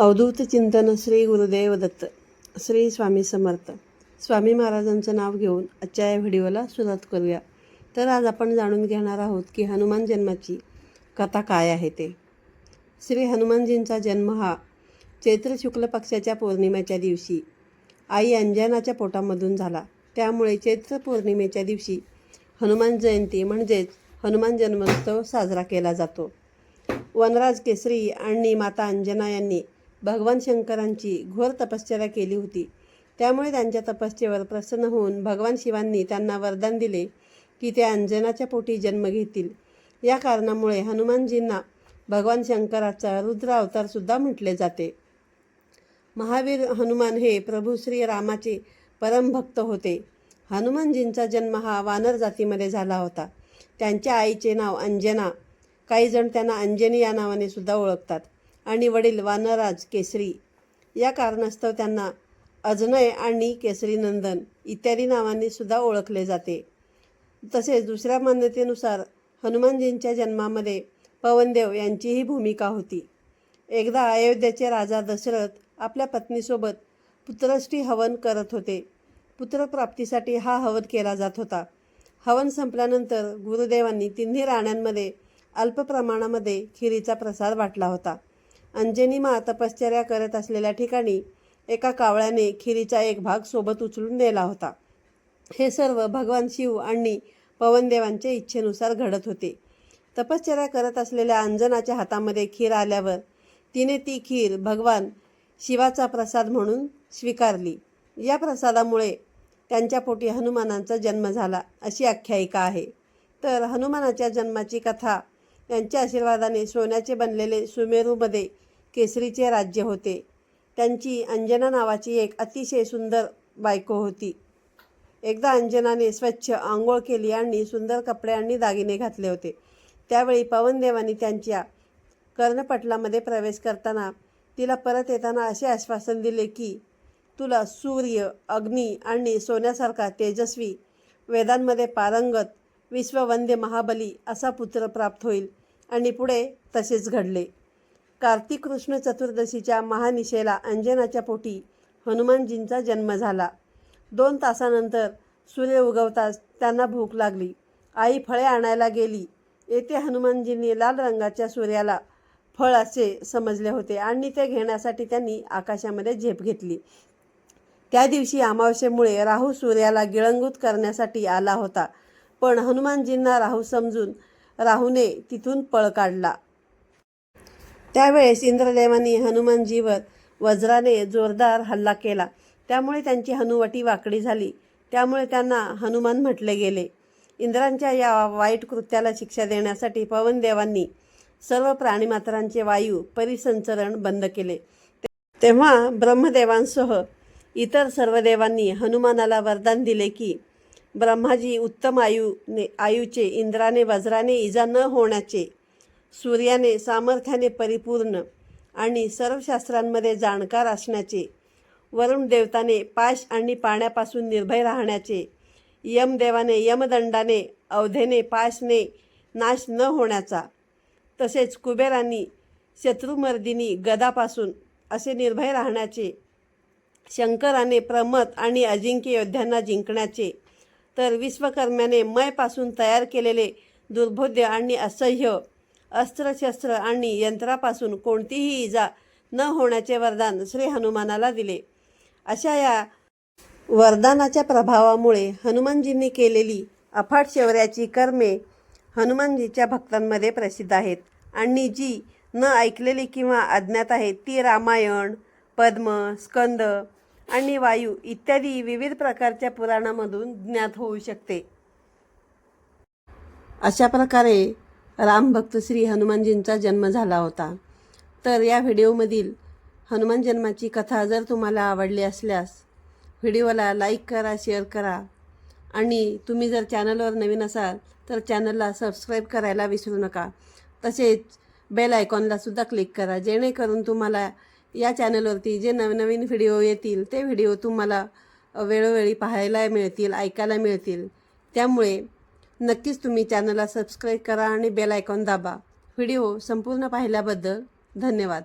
अवधूत चिंतन श्री गुरुदेव दत्त श्री स्वामी समर्थ. स्वामी महाराजांचं नाव घेऊन आजच्या या व्हिडिओला सुरुवात करूया. तर आज आपण जाणून घेणार आहोत की हनुमान जन्माची कथा काय आहे ते. श्री हनुमानजींचा जन्म हा चैत्र शुक्ल पक्षाच्या पौर्णिमेच्या दिवशी आई अंजनाच्या पोटामधून झाला. त्यामुळे चैत्र पौर्णिमेच्या दिवशी हनुमान जयंती म्हणजेच हनुमान जन्मोत्सव साजरा केला जातो. वनराज केसरी आणि माता अंजना यांनी भगवान शंकरांची घोर तपश्चर्या केली होती. त्यामुळे त्यांच्या तपश्चेवर प्रसन्न होऊन भगवान शिवांनी त्यांना वरदान दिले की ते अंजनाच्या पोटी जन्म घेतील. या कारणामुळे हनुमानजींना भगवान शंकराचा रुद्र अवतारसुद्धा म्हटले जाते. महावीर हनुमान हे प्रभू श्री रामाचे परमभक्त होते. हनुमानजींचा जन्म हा वानर जातीमध्ये झाला होता. त्यांच्या आईचे नाव अंजना. काही जण त्यांना अंजनी या नावाने सुद्धा ओळखतात. आणि वडील वानराज केसरी. या कारणास्तव त्यांना अजनय आणि केसरी नंदन इत्यादी नावांनी सुद्धा ओळखले जाते. तसेच दुसऱ्या मान्यतेनुसार हनुमानजींच्या जन्मामध्ये पवनदेव यांचीही भूमिका होती. एकदा अयोध्येचे राजा दशरथ आपल्या पत्नीसोबत पुत्रष्टी हवन करत होते. पुत्रप्राप्तीसाठी हा हवन केला जात होता. हवन संपल्यानंतर गुरुदेवांनी तिन्ही राण्यांमध्ये अल्प प्रमाणामध्ये खिरीचा प्रसाद वाटला होता. अंजनी मा तपश्चर्या करत असलेल्या ठिकाणी एका कावळ्याने खिरीचा एक भाग सोबत उचलून नेला होता. हे सर्व भगवान शिव आणि पवनदेवांच्या इच्छेनुसार घडत होते. तपश्चर्या करत असलेल्या अंजनाच्या हातामध्ये खीर आल्यावर तिने ती खीर भगवान शिवाचा प्रसाद म्हणून स्वीकारली. या प्रसादामुळे त्यांच्या पोटी हनुमानांचा जन्म झाला अशी आख्यायिका आहे. तर हनुमानाच्या जन्माची कथा यांच्या आशीर्वादाने सोन्याचे बनलेले सुमेरूमध्ये केसरीचे राज्य होते. त्यांची अंजना नावाची एक अतिशय सुंदर बायको होती. एकदा अंजनाने स्वच्छ आंघोळ केली आणि सुंदर कपडे आणि दागिने घातले होते. त्यावेळी पवनदेवानी त्यांच्या कर्णपटलामध्ये प्रवेश करताना तिला परत येताना असे आश्वासन दिले की तुला सूर्य अग्नी आणि सोन्यासारखा तेजस्वी वेदांमध्ये पारंगत विश्ववंदे महाबली असा पुत्र प्राप्त होईल. आणि पुढे तसेच घडले. कार्तिक कृष्ण चतुर्दशीच्या महानिशेला अंजनाच्या पोटी हनुमानजींचा जन्म झाला. दोन तासानंतर सूर्य उगवताच त्यांना भूक लागली. आई फळे आणायला गेली. येथे हनुमानजींनी लाल रंगाच्या सूर्याला फळ असे समजले होते आणि ते घेण्यासाठी त्यांनी आकाशामध्ये झेप घेतली. त्या दिवशी अमावस्येमुळे राहू सूर्याला गिळंगूत करण्यासाठी आला होता. पण हनुमानजींना राहू समजून राहूने तिथून पळ काढला. त्यावेळेस इंद्रदेवांनी हनुमानजीवर वज्राने जोरदार हल्ला केला. त्यामुळे त्यांची हनुवटी वाकडी झाली. त्यामुळे त्यांना हनुमान म्हटले गेले. इंद्रांच्या या वाईट कृत्याला शिक्षा देण्यासाठी पवनदेवांनी सर्व प्राणीमात्रांचे वायू परिसंचरण बंद केले. तेव्हा ब्रह्मदेवांसह इतर सर्व देवांनी हनुमानाला वरदान दिले की ब्रह्माजी उत्तम आयुने आयुचे इंद्राने वज्राने इजा न होण्याचे सूर्याने सामर्थ्याने परिपूर्ण आणि सर्व शास्त्रांमध्ये जाणकार असण्याचे वरुण देवताने पाश आणि पाण्यापासून निर्भय राहण्याचे यमदेवाने यमदंडाने अवधेने पाशने नाश न होण्याचा तसेच कुबेरांनी शत्रुमर्दिनी गदापासून असे निर्भय राहण्याचे शंकराने प्रमत आणि अजिंक्य योद्ध्यांना जिंकण्याचे तर विश्वकर्म्याने मयपासून तयार केलेले दुर्बोध्य आणि असह्य अस्त्रशस्त्र आणि यंत्रापासून कोणतीही इजा न होण्याचे वरदान श्री हनुमानाला दिले. अशा या वरदानाच्या प्रभावामुळे हनुमानजींनी केलेली अफाट शौर्याची कर्मे हनुमानजीच्या भक्तांमध्ये प्रसिद्ध आहेत आणि जी न ऐकलेली किंवा अज्ञात आहेत ती रामायण पद्म स्कंद आणि वायू इत्यादी विविध प्रकारच्या पुराणामधून ज्ञात होऊ शकते. अशा प्रकारे रामभक्त श्री हनुमानजींचा जन्म झाला होता. तर या व्हिडिओमधील हनुमान जन्माची कथा जर तुम्हाला आवडली असल्यास व्हिडिओला लाईक करा शेअर करा आणि तुम्ही जर चॅनलवर नवीन असाल तर चॅनलला सबस्क्राईब करायला विसरू नका. तसेच बेल आयकॉनला सुद्धा क्लिक करा जेणेकरून तुम्हाला या चॅनलवरती जे नवनवीन व्हिडिओ येतील ते व्हिडिओ तुम्हाला वेळोवेळी पाहायला मिळतील ऐकायला मिळतील. त्यामुळे नक्कीच तुम्ही चॅनलला सबस्क्राईब करा आणि बेल आयकॉन दाबा. व्हिडिओ संपूर्ण पाहिल्याबद्दल धन्यवाद.